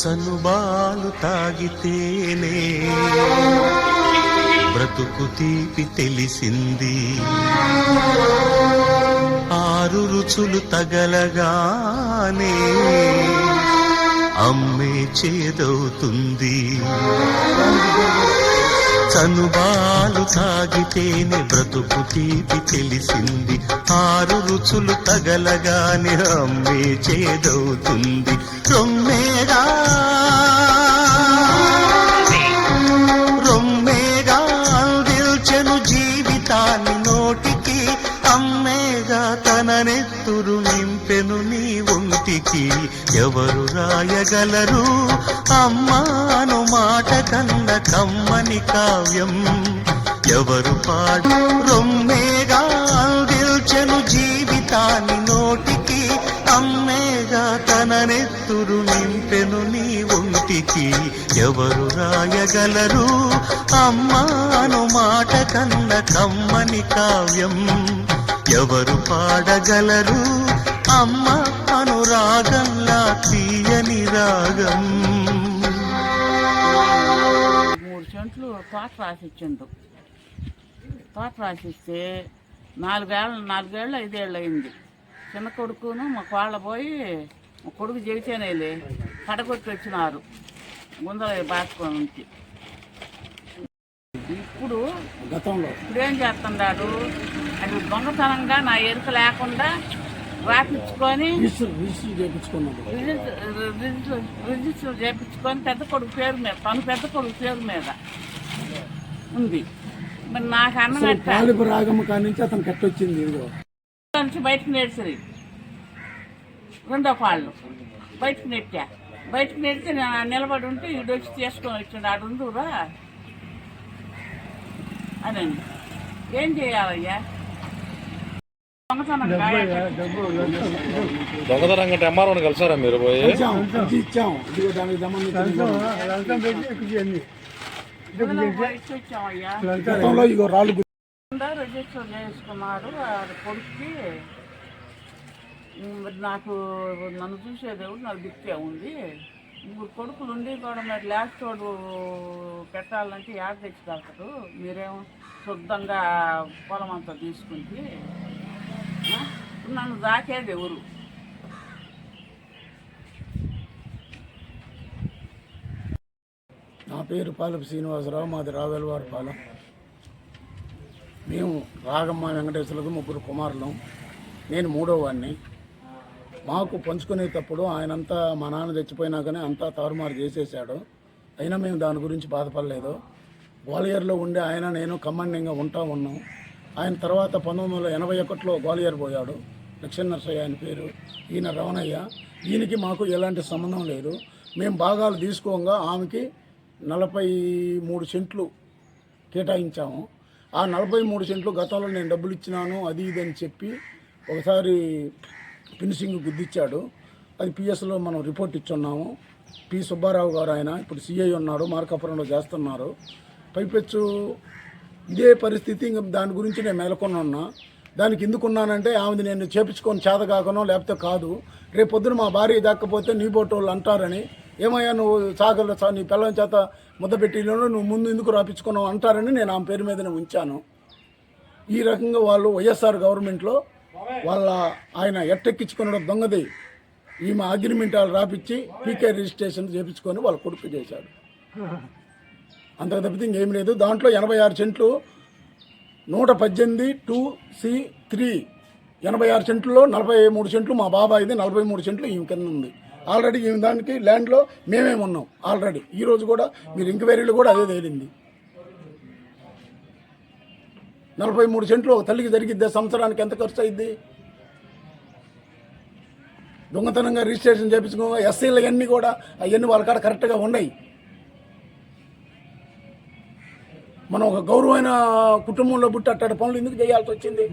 సనుబాలు తాగితేనే బ్రతుకు తీపి తెలిసింది. ఆరు రుచులు తగలగానే అమ్మే చేదవుతుంది. చనుబాలు తాగితేనే బ్రతుకు తీపి తెలిసింది. ఆరు రుచులు తగలగానే అమ్మే చేదవుతుంది. రొమ్మేగా ఒంటికి ఎవరు రాయగలరు? అమ్మాను మాట కన్న కమ్మని కావ్యం. ఎవరు పాడు? రొమ్మేగా అందిల్చెను జీవితాన్ని నోటికి. అమ్మేగా తన నెత్తురు నింపెను నీ ఒంటికి. ఎవరు రాయగలరు? అమ్మాను మాట కన్న కమ్మని కావ్యం. ఎవరు పాడగలరు? అమ్మ అనురాగంలా తీయని రాగం. మూడు సెంట్లు తోట రాసిచ్చిండు. తోట రాసిస్తే నాలుగేళ్ళ నాలుగేళ్ళు ఐదేళ్ళు అయింది. చిన్న కొడుకును మా కోళ్ళ పోయి మా కొడుకు చెబితేనేలే కడగొట్టి వచ్చినారు ముందర బాసుకొని నుంచి. ఇప్పుడు గతంలో. ఇప్పుడు ఏం చేస్తున్నాడు? అది దొంగతనంగా నా ఎరుక లేకుండా రాపించుకొని రిజిస్టర్ రిజిస్టర్ చేయించుకున్నాడు రిజిస్టర్ రిజిస్టర్ రిజిస్టర్ చేయించుకొని పెద్ద కొడుకు పేరు మీద తను పెద్ద కొడుకు పేరు మీద ఉంది. మరి నాకు రాగమ్మ కాడి నుంచి అతను కట్టొచ్చింది నుంచి బయటకు నేర్చరి. రెండో కాళ్ళు బయటకు నెట్టా. బయటకు నెడితే నేను నిలబడి ఉంటే ఈడు వచ్చి తీసుకొని వచ్చిండు ఆడు ఉండురా. అనండి ఏం చేయాలయ్యా? దొంగతనం కంటే ఎంఆర్ఓని కలిసారా మీరు పోయి? దానికి రాళ్ళు రిజిస్టర్ కొడుక్కి. మరి నాకు నన్ను చూసేదేవుడు నాకు దిక్కే ఉంది. ముగ్గురు కొడుకులు ఉండి కూడా మరి లాస్ట్ తోడు పెట్టాలంటే యాడ తెచ్చుకెళ్తారు మీరేమో శుద్ధంగా పొలం అంతా తీసుకుంటే? ఇప్పుడు నన్ను దాకేది ఎవరు? నా పేరు పాలపు శ్రీనివాసరావు మాది రావేలవారి పాలెం. మేము రాగమ్మ వెంకటేశ్వరకు ముగ్గురు కుమారులు. నేను మూడో వాడిని మాకు పంచుకునేటప్పుడు ఆయనంతా మా నాన్న చచ్చిపోయినాకనే అంతా తారుమారు చేసేసాడు. అయినా మేము దాని గురించి బాధపడలేదు. గ్వాలియర్లో ఉండే ఆయన నేను కమాండింగ్గా ఉంటా ఉన్నాం. ఆయన తర్వాత పంతొమ్మిది వందల ఎనభై ఒకటిలో గ్వాలియర్ పోయాడు. లక్ష్మణ నరసయ్య ఆయన పేరు. ఈయన రమణయ్య. ఈయనకి మాకు ఎలాంటి సంబంధం లేదు. మేము భాగాలు తీసుకోగా ఆమెకి నలభై మూడు సెంట్లు కేటాయించాము. ఆ నలభై మూడు సెంట్లు గతంలో నేను డబ్బులు ఇచ్చినాను అది ఇది అని చెప్పి ఒకసారి ఫినిషింగ్ గుద్దిచ్చాడు. అది పిఎస్లో మనం రిపోర్ట్ ఇచ్చున్నాము. పి సుబ్బారావు గారు ఆయన ఇప్పుడు సిఐ ఉన్నారు మార్కాపురంలో చేస్తున్నారు. పైపెచ్చు ఇదే పరిస్థితి ఇంక దాని గురించి నేను మేలకొని ఉన్నా. దానికి ఎందుకున్నానంటే ఆమెది నేను చేపించుకొని చేత కాకనో లేకపోతే కాదు. రేపు పొద్దున మా భార్య దక్కపోతే నీ బోటు వాళ్ళు అంటారని. ఏమయ్యా నువ్వు సాగల నీ పిల్లల చేత ముద్ద పెట్టిలో నువ్వు ముందు ఎందుకు రాపించుకున్నావు అంటారని నేను ఆమె పేరు మీదనే ఉంచాను. ఈ రకంగా వాళ్ళు వైఎస్ఆర్ గవర్నమెంట్లో వాళ్ళ ఆయన ఎట్టెక్కించుకున్న దొంగది. ఈమె అగ్రిమెంట్ వాళ్ళు రాపిచ్చి పీకే రిజిస్ట్రేషన్ చేపించుకొని వాళ్ళ కొడుకు చేశాడు. అంతకు తప్పితే ఇంకేం లేదు. దాంట్లో ఎనభై ఆరు సెంట్లు నూట పద్దెనిమిది టూ సి త్రీ. ఎనభై ఆరు సెంట్లలో నలభై మూడు సెంట్లు మా బాబాయిది నలభై మూడు సెంట్లు ఈమె కింద ఉంది. ఆల్రెడీ ఈమె దానికి ల్యాండ్లో మేమే ఉన్నాం ఆల్రెడీ. ఈరోజు కూడా మీరు ఎంక్వైరీలు కూడా అదే తేలింది. నలభై మూడు సెంట్లు ఒక తల్లికి జరిగిద్దే? సంవత్సరానికి ఎంత ఖర్చు అయింది దొంగతనంగా రిజిస్ట్రేషన్ చేయించుకో ఎస్సీలు అన్నీ కూడా అవన్నీ వాళ్ళ కాడ కరెక్ట్గా ఉన్నాయి. మనం ఒక గౌరవమైన కుటుంబంలో పుట్టి అట్టాడు పనులు ఎందుకు చేయాల్సి వచ్చింది?